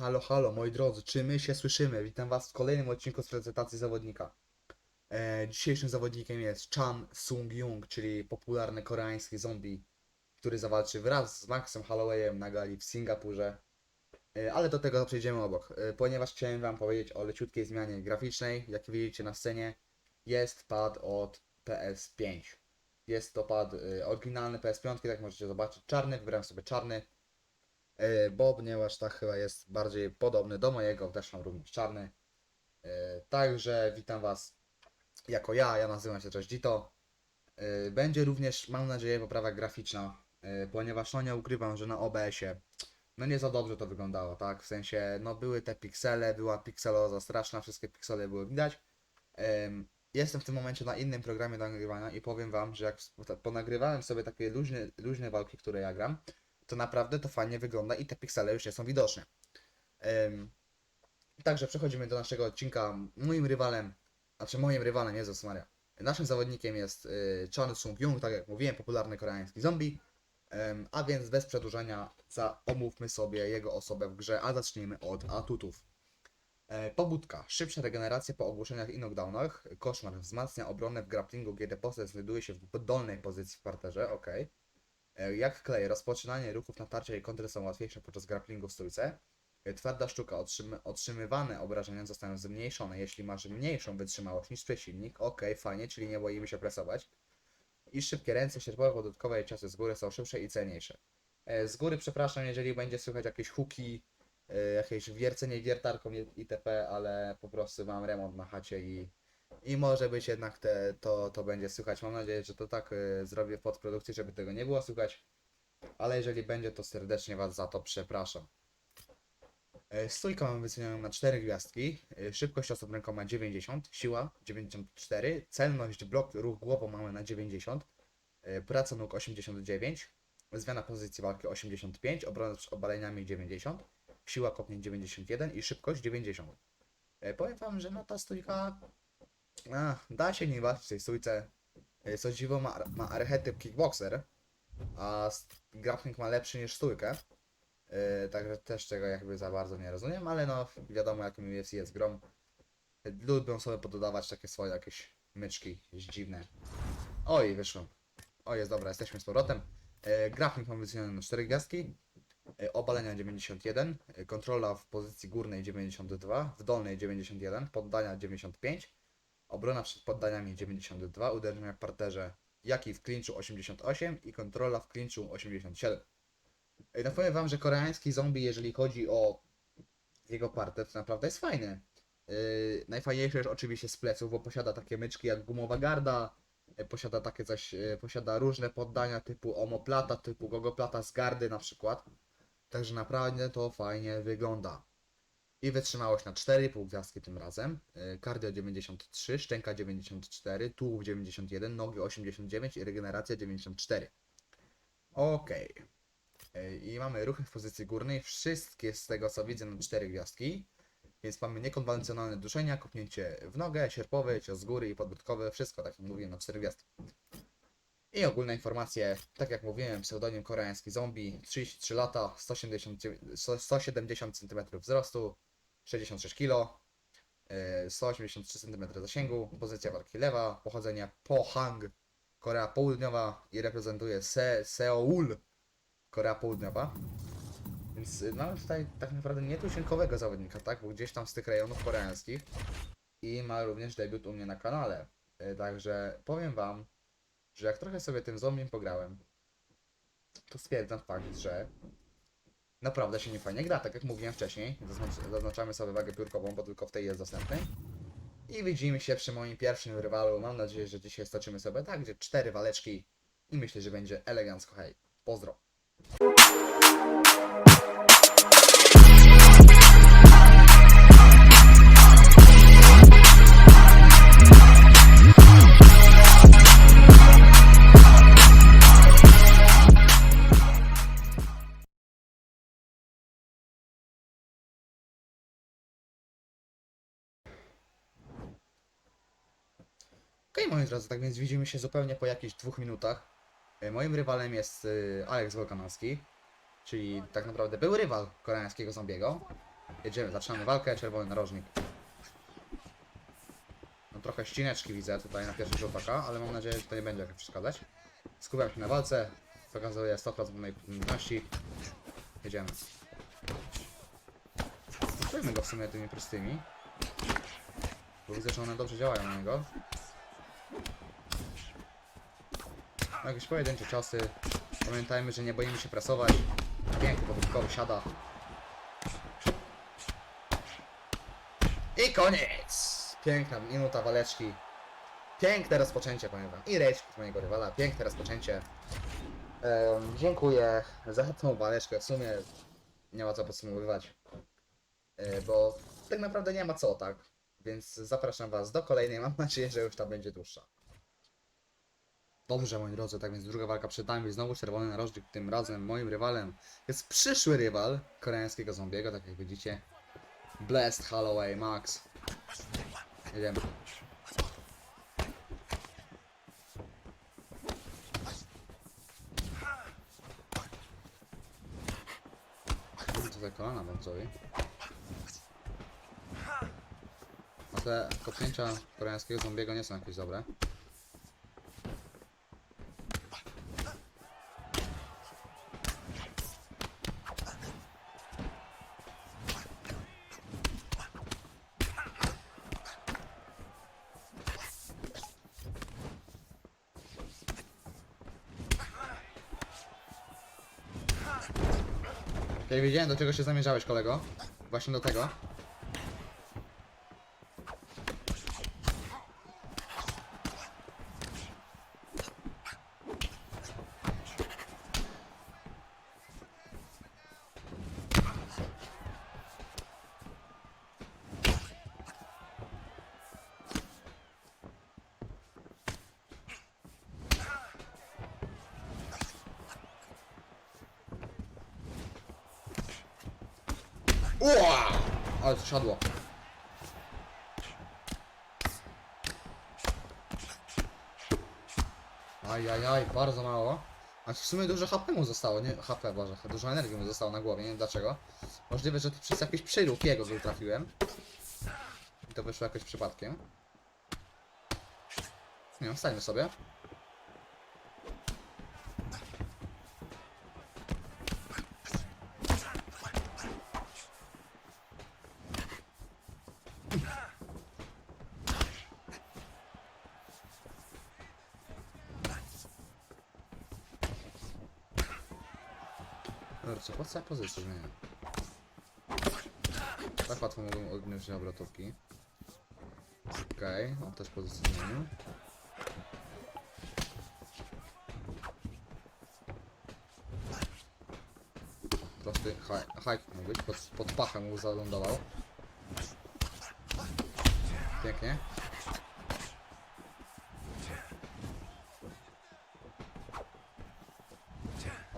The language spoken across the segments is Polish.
Halo, halo, moi drodzy, czy my się słyszymy? Witam was w kolejnym odcinku z prezentacji zawodnika. E, dzisiejszym zawodnikiem jest Chan Sung-jung, czyli popularny koreański zombie, który zawalczy wraz z Maxem Hollowayem na gali w Singapurze. E, ale do tego przejdziemy obok, e, ponieważ chciałem wam powiedzieć o leciutkiej zmianie graficznej. Jak widzicie na scenie, jest pad od PS5. Jest to pad e, oryginalny PS5, tak możecie zobaczyć, czarny, wybrałem sobie czarny. E, bo ponieważ tak chyba jest bardziej podobny do mojego, też mam również czarny. E, Także witam Was jako ja, ja nazywam się też Dito. E, Będzie również, mam nadzieję, poprawa graficzna, ponieważ no nie ukrywam, że na OBS-ie no nie za dobrze to wyglądało, tak? W sensie, no były te piksele, była pikseloza straszna, wszystkie piksele były widać. Em, Jestem w tym momencie na innym programie nagrywania i powiem Wam, że jak ponagrywałem sobie takie luźne, luźne walki, które ja gram, to naprawdę to fajnie wygląda i te piksele już nie są widoczne. Em, Także przechodzimy do naszego odcinka. Moim rywalem, znaczy moim rywalem, Jezus Maria, naszym zawodnikiem jest y, Chan Sung-jung, tak jak mówiłem, popularny koreański zombie. Em, A więc bez przedłużania za, omówmy sobie jego osobę w grze, a zacznijmy od atutów. E, Pobudka. Szybsza regeneracja po ogłuszeniach i knockdownach. Koszmar. Wzmacnia obronę w grapplingu, kiedy postać znajduje się w dolnej pozycji w parterze. ok. E, Jak klej, rozpoczynanie ruchów natarcia i kontry są łatwiejsze podczas grapplingu w stójce. E, Twarda sztuka, otrzymy, otrzymywane obrażenia zostają zmniejszone, jeśli masz mniejszą wytrzymałość niż przeciwnik. Ok, fajnie, czyli nie boimy się presować. I szybkie ręce, sierpowe, podutkowe i ciosy z góry są szybsze i cenniejsze. E, Z góry przepraszam, jeżeli będzie słychać jakieś huki, e, jakieś wiercenie wiertarką itp., ale po prostu mam remont na chacie i i może być jednak te, to, to będzie słychać. Mam nadzieję, że to tak y, zrobię w podprodukcji, żeby tego nie było słychać. Ale jeżeli będzie, to serdecznie Was za to przepraszam. E, Stójkę mamy wycenioną na 4 gwiazdki. E, Szybkość osób ręką ma 90, siła 94, celność blok ruch głową mamy na 90, e, praca nóg 89, zmiana pozycji walki 85, obrona z obaleniami 90, siła kopnięć 91 i szybkość 90. E, Powiem Wam, że no ta stójka a, da się nie walczyć w tej stójce. E, Co dziwo ma, ma archetyp kickboxer, a grappling ma lepszy niż stójkę. E, także też tego jakby za bardzo nie rozumiem, ale no wiadomo jakim UFC jest grom. Lubią sobie pododawać takie swoje jakieś myczki dziwne. Oj, wyszło. O, jest dobra, jesteśmy z powrotem. E, grappling mam wyceniony na 4 gwiazdki. E, obalenia 91, e, kontrola w pozycji górnej 92, w dolnej 91, poddania 95, Obrona przed poddaniami 92, uderzenia w parterze, jak i w klinczu 88 i kontrola w klinczu 87. Ej, No powiem wam, że koreański zombie, jeżeli chodzi o jego parter, to naprawdę jest fajny. Yy, najfajniejsze jest oczywiście z pleców, bo posiada takie myczki jak gumowa garda, yy, posiada takie coś, yy, posiada różne poddania typu omoplata, typu gogoplata z gardy na przykład. Także naprawdę to fajnie wygląda. I wytrzymałość na 4,5 gwiazdki tym razem. Y, Cardio 93, szczęka 94, tułów 91, nogi 89 i regeneracja 94. Ok. I mamy ruchy w pozycji górnej. Wszystkie z tego co widzę na 4 gwiazdki. Więc mamy niekonwencjonalne duszenia, kopnięcie w nogę, sierpowe, cios z góry i podbródkowe. Wszystko tak jak mówiłem na 4 gwiazdki. I ogólne informacje, tak jak mówiłem, pseudonim koreański zombie, 33 lata, 170, 170 cm wzrostu, 66 kg, e, 183 cm zasięgu, pozycja walki lewa, pochodzenia Pohang, Korea Południowa i reprezentuje Se Seoul, Korea Południowa. Więc y, mamy tutaj tak naprawdę nietuzinkowego zawodnika, tak? Bo gdzieś tam z tych rejonów koreańskich i ma również debiut u mnie na kanale. E, Także powiem wam, że jak trochę sobie tym zombiem pograłem, to stwierdzam fakt, że naprawdę się nie fajnie gra, tak jak mówiłem wcześniej. Zaznacz, zaznaczamy sobie wagę piórkową, bo tylko w tej jest dostępnej. I widzimy się przy moim pierwszym rywalu. Mam nadzieję, że dzisiaj stoczymy sobie tak, gdzie cztery waleczki i myślę, że będzie elegancko. Hej, pozdro. Okej, moi drodzy, tak więc widzimy się zupełnie po jakichś dwóch minutach. E, Moim rywalem jest y, Alex Wolkanowski, czyli tak naprawdę był rywal koreańskiego zombiego. Jedziemy, zaczynamy walkę, czerwony narożnik. No trochę ścineczki widzę tutaj na pierwszy rzut oka, ale mam nadzieję, że to nie będzie jakoś przeszkadzać. Skupiam się na walce, pokazuję 100% mojej umiejętności. Jedziemy. Spróbujmy go w sumie tymi prostymi. Bo widzę, że one dobrze działają na niego. Jakieś pojedyncze ciosy. Pamiętajmy, że nie boimy się presować. Piękny podwórkowy siada. I koniec! Piękna minuta waleczki. Piękne rozpoczęcie, powiem wam. I rage od mojego rywala. Piękne rozpoczęcie. Dziękuję za tą waleczkę. W sumie nie ma co podsumowywać. E, bo tak naprawdę nie ma co, tak? Więc zapraszam was do kolejnej. Mam nadzieję, że już ta będzie dłuższa. Dobrze, moi drodzy, tak więc druga walka przed nami. Znowu czerwony narożnik. Tym razem moim rywalem jest przyszły rywal koreańskiego zombiego, tak jak widzicie. Blessed Holloway Max. Jedziemy. Tutaj kolana wącowi. A te kopnięcia koreańskiego zombiego nie są jakieś dobre. Ja wiedziałem do czego się zamierzałeś kolego. Właśnie do tego. Ua! Ale siadło. Ajajaj, bardzo mało. A w sumie dużo HP mu zostało, nie HP, boże, dużo energii mu zostało na głowie, nie wiem dlaczego. Możliwe, że przez jakiś przyrób jego go trafiłem. I to wyszło jakoś przypadkiem. Nie wiem, wstańmy sobie. Dobra, co, po co ja pozycję zmienię? Tak łatwo mogą odnieść obrotówki. Okej, on też pozycję zmienił. Prosty hajk mógł być, pod, pod pachem mu zalądował. Pięknie.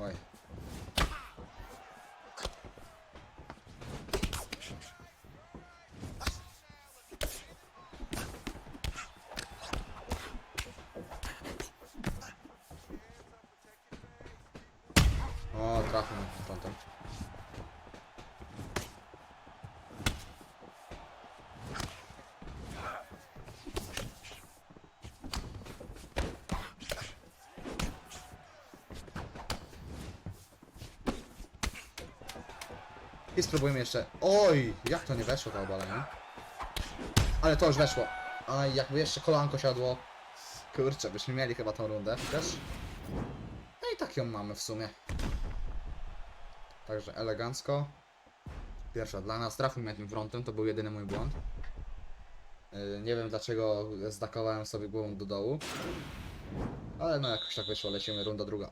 Oj. O, trafił mnie tym frontem. I spróbujemy jeszcze. Oj, jak to nie weszło to obalenie? Ale to już weszło. Aj, jakby jeszcze kolanko siadło. Kurczę, byśmy mieli chyba tą rundę też. No i tak ją mamy w sumie. Także elegancko. Pierwsza dla nas. Trafił mnie tym frontem, to był jedyny mój błąd. Yy, Nie wiem dlaczego zdakowałem sobie głową do dołu. Ale no jakoś tak wyszło, lecimy runda druga.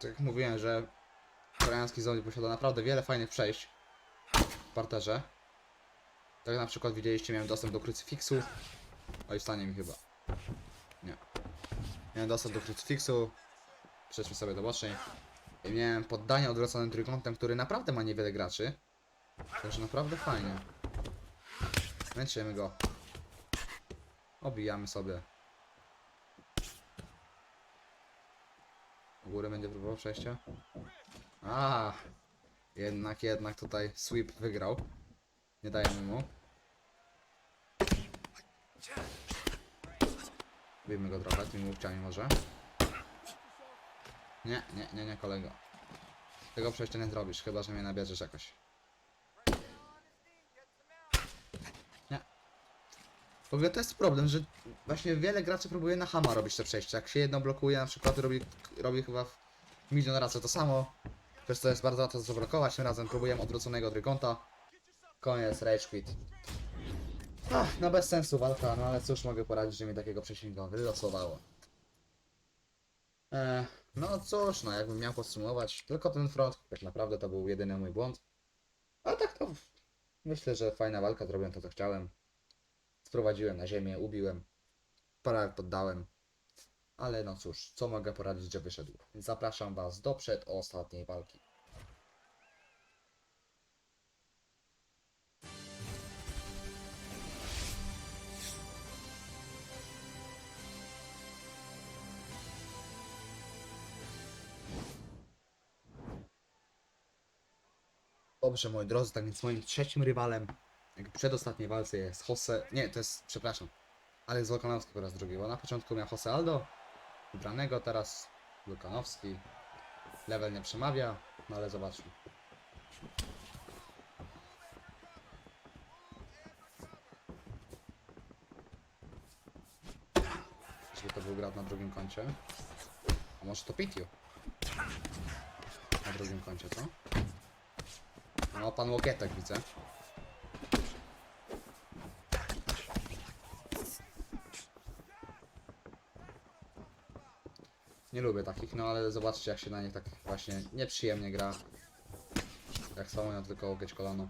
Tak jak mówiłem, że koreański zombie posiada naprawdę wiele fajnych przejść w parterze. Tak na przykład widzieliście, miałem dostęp do krucyfiksu. Oj, stanie mi chyba. Nie. Miałem dostęp do krucyfiksu. Przejdźmy sobie do bocznej. I miałem poddanie odwróconym trójkątem, który naprawdę ma niewiele graczy. Także naprawdę fajnie. Męczymy go. Obijamy sobie. U góry będzie próbował przejścia? A, jednak, jednak tutaj sweep wygrał. Nie dajemy mu. Bijmy go trochę tymi łupciami może. Nie, nie, nie, nie kolego. Tego przejścia nie zrobisz, chyba że mnie nabierzesz jakoś. W ogóle to jest problem, że właśnie wiele graczy próbuje na hama robić te przejścia. Jak się jedno blokuje, na przykład robi, robi chyba w milion razy to samo. Przez to jest bardzo łatwo zablokować. Tym razem próbujemy odwróconego trójkąta. Koniec, rage quit. Ach, no bez sensu walka, no ale cóż mogę poradzić, że mi takiego przeciwnika wylosowało. E, no cóż, no jakbym miał podsumować, tylko ten front, tak naprawdę to był jedyny mój błąd. A tak to myślę, że fajna walka, zrobiłem to co chciałem. Sprowadziłem na ziemię, ubiłem, parę poddałem. Ale no cóż, co mogę poradzić, że wyszedł. Zapraszam Was do przedostatniej walki. Dobrze, moi drodzy, tak więc moim trzecim rywalem, jak w przedostatniej walce jest Jose... Nie, to jest, przepraszam, Aleks Volkanowski po raz drugi, bo na początku miał Jose Aldo, wybranego, teraz Volkanowski. Level nie przemawia, no ale zobaczmy. Żeby to był grad na drugim koncie. A może to Pitiu? Na drugim koncie, co? No, pan Łokietek widzę. Nie lubię takich, no ale zobaczcie jak się na nich tak właśnie nieprzyjemnie gra. Jak samo tylko ogieć kolano.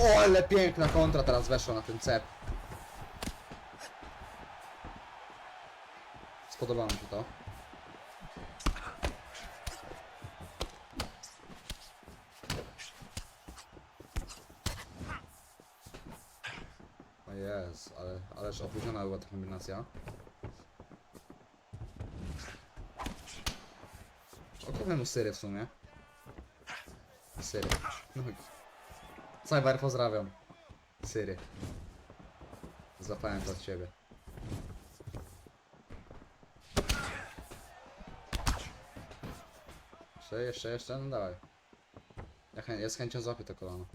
O, ale piękna kontra teraz weszła na ten cep. Spodobało mi się to. O jest, ale, ależ opóźniona była ta kombinacja. Okupmy mu syry w sumie. Syry. No i... Cyber pozdrawiam. Syry. Złapałem to od ciebie. Jeszcze, jeszcze, jeszcze, no dawaj. Ja, chę ja z chęcią złapię to kolano.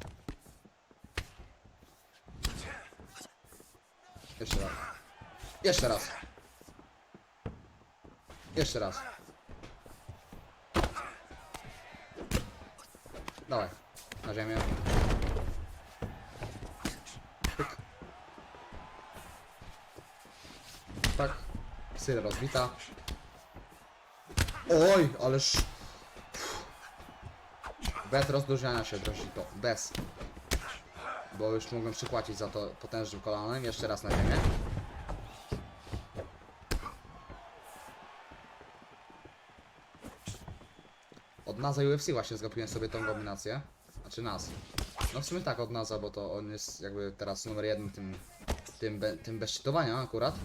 Jeszcze raz. Jeszcze raz. Jeszcze raz. Dawaj. Na ziemię. Tak. Syra rozbita. Oj, ależ... Bez rozluźniania się, drogi to. Bez. Bo już mogłem przypłacić za to potężnym kolanem. Jeszcze raz na ziemię. Od NASA UFC właśnie zgapiłem sobie tą kombinację. Znaczy nas. No w sumie tak, od NASA, bo to on jest jakby teraz numer jeden tym, tym, be, tym bez akurat.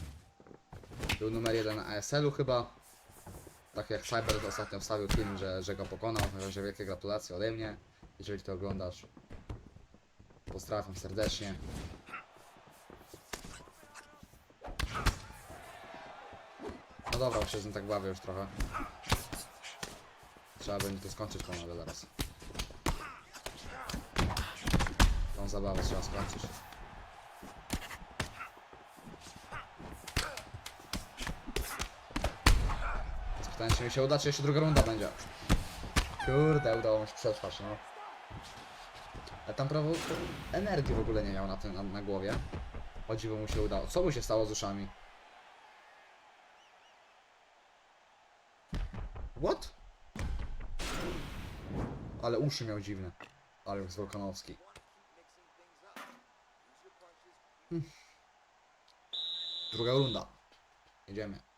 Był numer jeden na ASL-u chyba. Tak jak Cyber ostatnio wstawił film, że, że go pokonał, także wielkie gratulacje ode mnie. Jeżeli to oglądasz. Pozdrawiam serdecznie. No dobra, już się z nim tak bawię już trochę. Trzeba będzie to skończyć panowie zaraz. Tą zabawę trzeba skończyć. Pytanie, czy mi się uda, czy jeszcze druga runda będzie. Kurde, udało mi się przetrwać, no. Ale tam prawo energii w ogóle nie miał na, tym, na, na głowie. O dziwo mu się udało. Co mu się stało z uszami? What? Ale uszy miał dziwne. Alex Wolkanowski. Hmm. Druga runda. Jedziemy.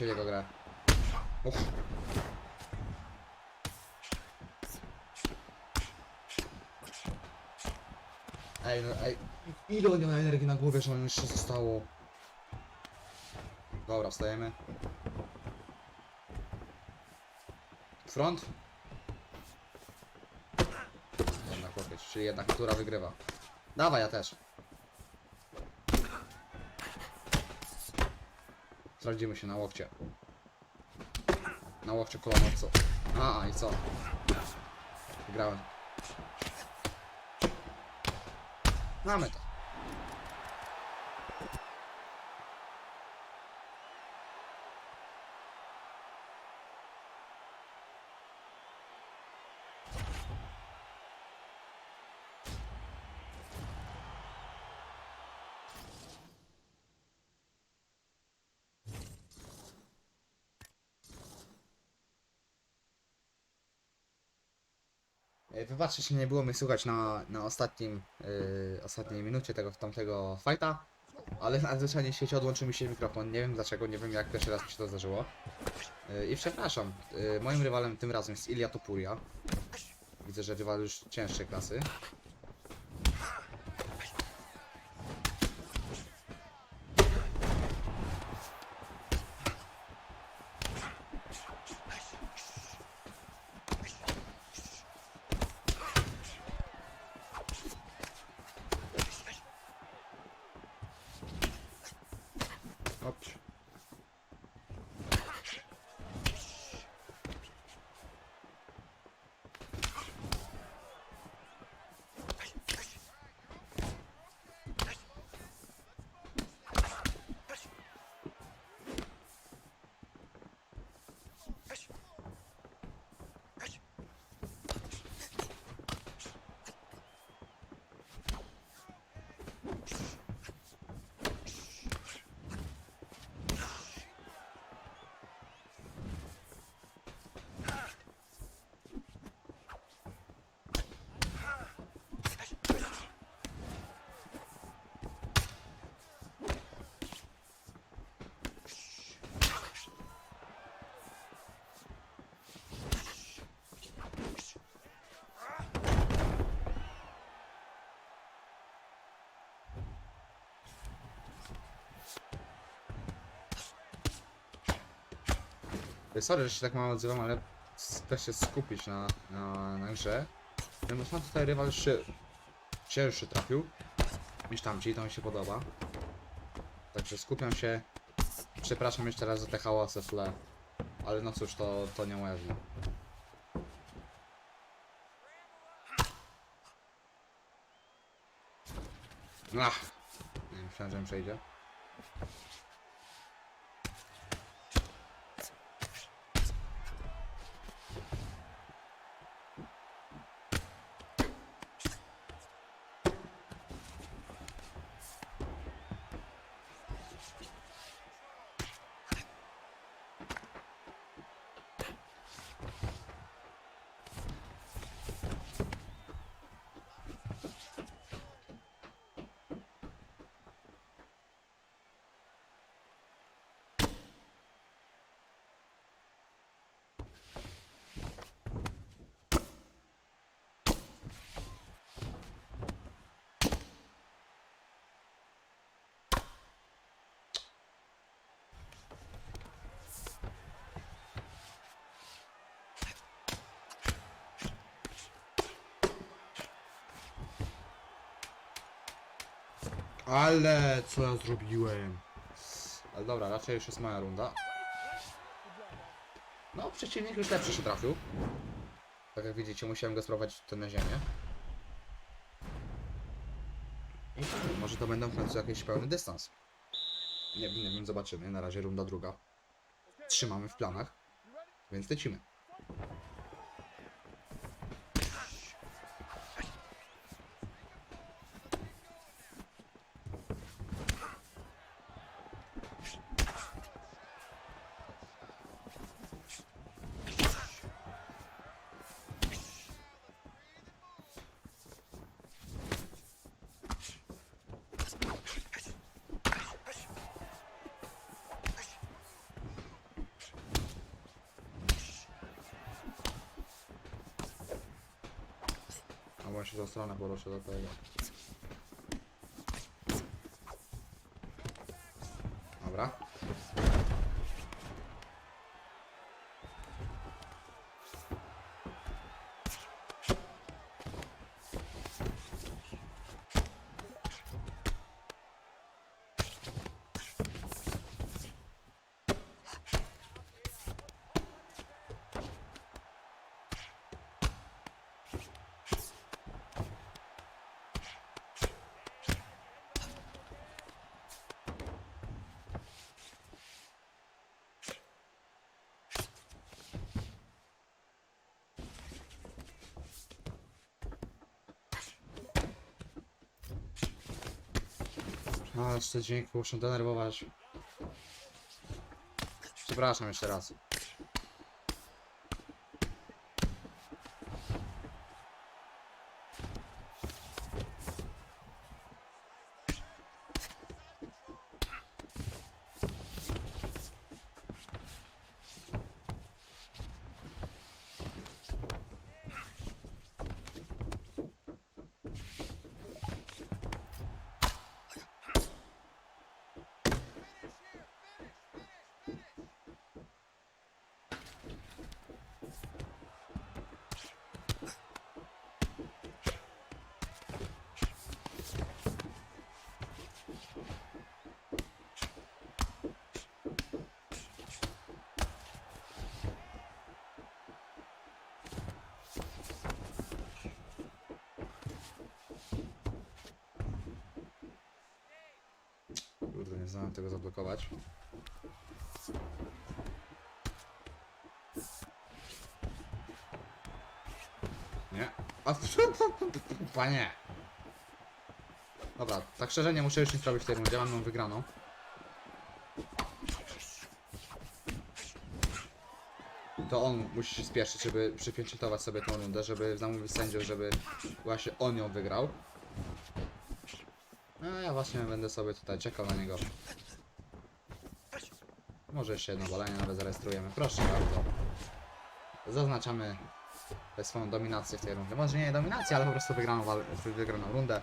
Się jego. Uff. Ej, no ej. Ile on ma energii na głowie, że on jeszcze zostało? Dobra, wstajemy. Front? Jednak łokieć, czyli jednak która wygrywa. Dawaj, ja też. Sprawdzimy się na łokcie. Na łokcie kolonowcu. A, i co? Wygrałem. Mamy to. Wybaczcie, że nie było mnie słuchać na, na ostatnim, yy, ostatniej minucie tego tamtego fighta, ale nadzwyczajnie w odłączył mi się mikrofon. Nie wiem dlaczego, nie wiem jak pierwszy raz mi się to zdarzyło. Yy, I przepraszam, yy, moim rywalem tym razem jest Ilia Topuria. Widzę, że rywal już cięższej klasy. Sorry, że się tak mało odzywam, ale chcę się skupić na, na, na grze. Ponieważ mam tutaj rywal jeszcze cięższy trafił niż tamci, to mi się podoba. Także skupiam się. Przepraszam jeszcze raz za te hałasy w tle. Ale no cóż, to, to nie moja wina. Ach! Nie myślałem, że mi przejdzie. Ale co ja zrobiłem? Ale dobra, raczej już jest moja runda. No, przeciwnik już lepszy się trafił. Tak jak widzicie, musiałem go sprowadzić tutaj na ziemię. Może to będą w końcu jakiś pełny dystans. Nie nie wiem, zobaczymy. Na razie runda druga. Trzymamy w planach, więc lecimy. Stronę poruszę do tego. Dobra. A, jeszcze dźwięk muszę denerwować. Przepraszam jeszcze raz. Kurde, nie znałem tego zablokować. Nie. A Panie. Dobra, tak szczerze nie muszę już nic robić w tej rundzie, mam ją wygraną. To on musi się spieszyć, żeby przypieczętować sobie tą rundę, żeby zamówić sędziów, żeby właśnie on ją wygrał. No ja właśnie będę sobie tutaj czekał na niego. Może jeszcze jedno balenie nawet zarejestrujemy. Proszę bardzo. Zaznaczamy swoją dominację w tej rundzie. Może nie dominację, ale po prostu wygraną, wygraną rundę.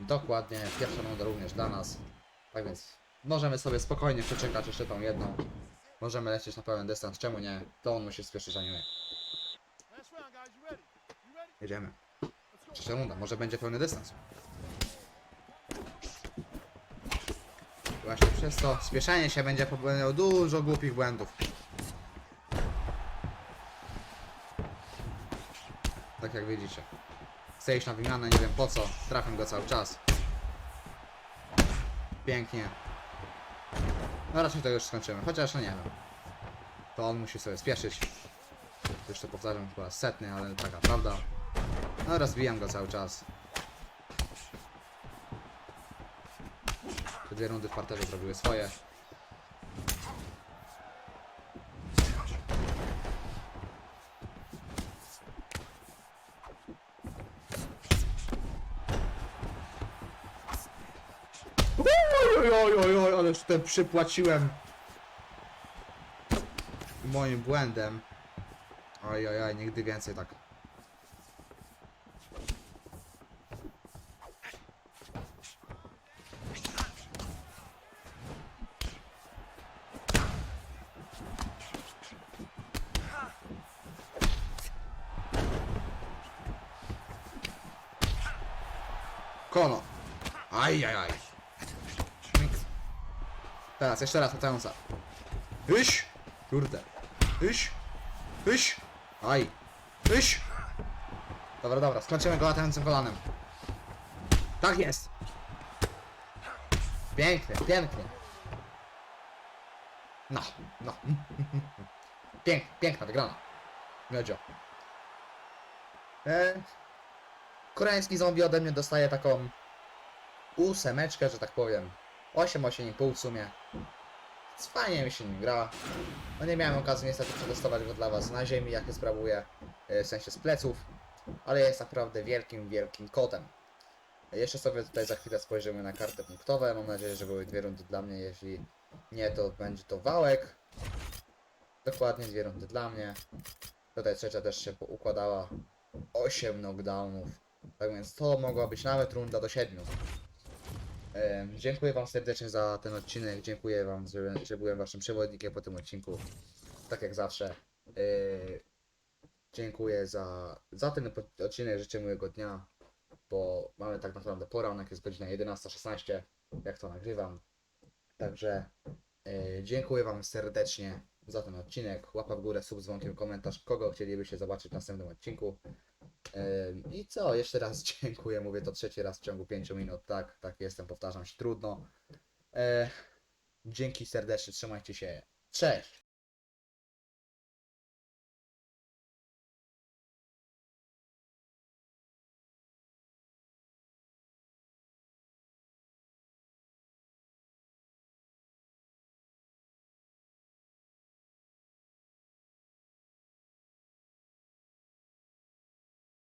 Dokładnie, pierwsza runda również dla nas. Tak więc możemy sobie spokojnie przeczekać jeszcze tą jedną. Możemy lecieć na pełen dystans, czemu nie? To on musi spieszyć, a nie my. Jedziemy. Trzecia runda, może będzie pełny dystans. Właśnie przez to spieszenie się będzie popełniał dużo głupich błędów. Tak jak widzicie. Chcę iść na wymianę, nie wiem po co. Trafię go cały czas. Pięknie. No raczej to już skończymy, chociaż no nie wiem. To on musi sobie spieszyć. Już to powtarzam po raz setny, ale taka prawda. No rozbijam go cały czas. Dwie rundy w parterze zrobiły swoje. Oj, ale już tutaj przypłaciłem moim błędem. Oj, oj, oj, nigdy więcej tak. Kono. Aj, aj, aj. Miks. Teraz, jeszcze raz, latająca. Iś! Kurde. Iś! Iś! Aj! Iś! Dobra, dobra, skończymy go latającym kolanem. Tak jest! Pięknie, pięknie. No, no. Pięk, piękna wygrana. Miodzio. E, koreański zombie ode mnie dostaje taką ósemeczkę, że tak powiem. 8, 8,5 w sumie. Więc Fajnie mi się nim gra. No nie miałem okazji niestety przetestować go dla was na ziemi, jak je sprawuję, e, w sensie z pleców, ale jest naprawdę wielkim, wielkim kotem. Jeszcze sobie tutaj za chwilę spojrzymy na karty punktowe. Mam nadzieję, że były dwie rundy dla mnie. Jeśli nie, to będzie to wałek. Dokładnie dwie rundy dla mnie. Tutaj trzecia też się układała. 8 knockdownów. Tak więc to mogła być nawet runda do 7. Dziękuję Wam serdecznie za ten odcinek. Dziękuję Wam, że, że byłem Waszym przewodnikiem po tym odcinku. Tak jak zawsze. Yy, dziękuję za, za ten odcinek. Życzę miłego dnia, bo mamy tak naprawdę poranek, jest godzina 11.16, jak to nagrywam. Także yy, dziękuję Wam serdecznie za ten odcinek. Łapa w górę, sub dzwonkiem, komentarz, kogo chcielibyście zobaczyć w następnym odcinku. I co, jeszcze raz dziękuję, mówię to trzeci raz w ciągu 5 minut, tak, tak jestem, powtarzam się trudno. E, dzięki serdecznie, trzymajcie się, cześć!